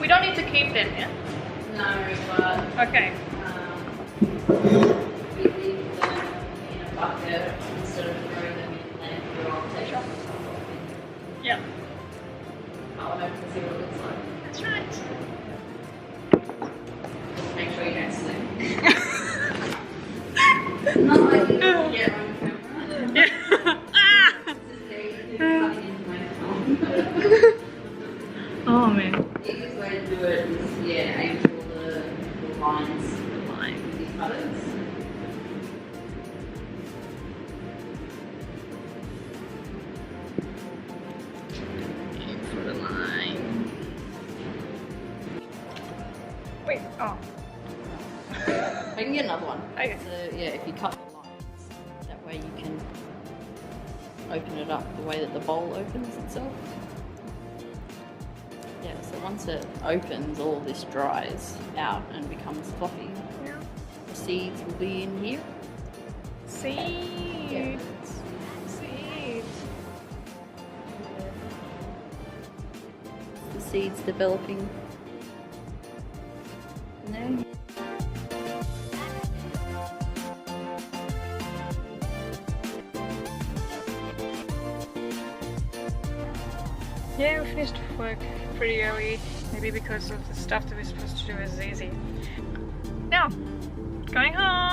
We don't need to keep them, yeah? No, but Okay. um, we leave them in a bucket instead of throwing them in landfill. Yeah. I'll have to see what it looks like. That's right. Just make sure you don't slip. Not like you get on camera. Yeah. ah! Just there, you can cut it into my phone. Oh man. The easiest way to do it is, yeah, aim for the, the lines with these cutters. For the line. Wait. Oh. I can get another one. Okay. So, yeah, if you cut the lines, that way you can open it up the way that the bowl opens itself. Yeah, so once it opens, all this dries out and becomes fluffy. Yeah. The seeds will be in here. Seeds. Seeds. The seeds developing. No. Yeah, we finished work pretty early, maybe because of the stuff that we're supposed to do is easy. Now, going home.